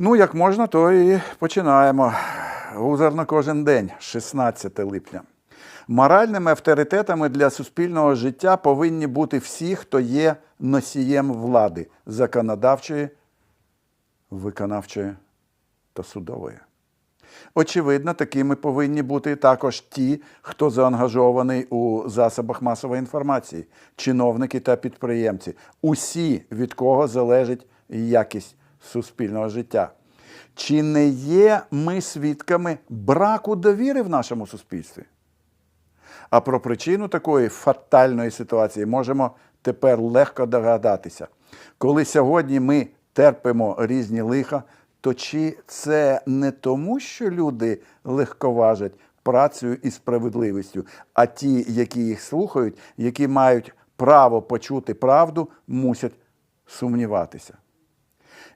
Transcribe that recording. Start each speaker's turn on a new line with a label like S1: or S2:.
S1: Ну, як можна, то і починаємо. Гузар кожен день, 16 липня. Моральними авторитетами для суспільного життя повинні бути всі, хто є носієм влади законодавчої, виконавчої та судової. Очевидно, такими повинні бути також ті, хто заангажований у засобах масової інформації, чиновники та підприємці, усі, від кого залежить якість суспільного життя. Чи не є ми свідками браку довіри в нашому суспільстві? А про причину такої фатальної ситуації можемо тепер легко догадатися. Коли сьогодні ми терпимо різні лиха, то чи це не тому, що люди легковажать працею і справедливістю, а ті, які їх слухають, які мають право почути правду, мусять сумніватися?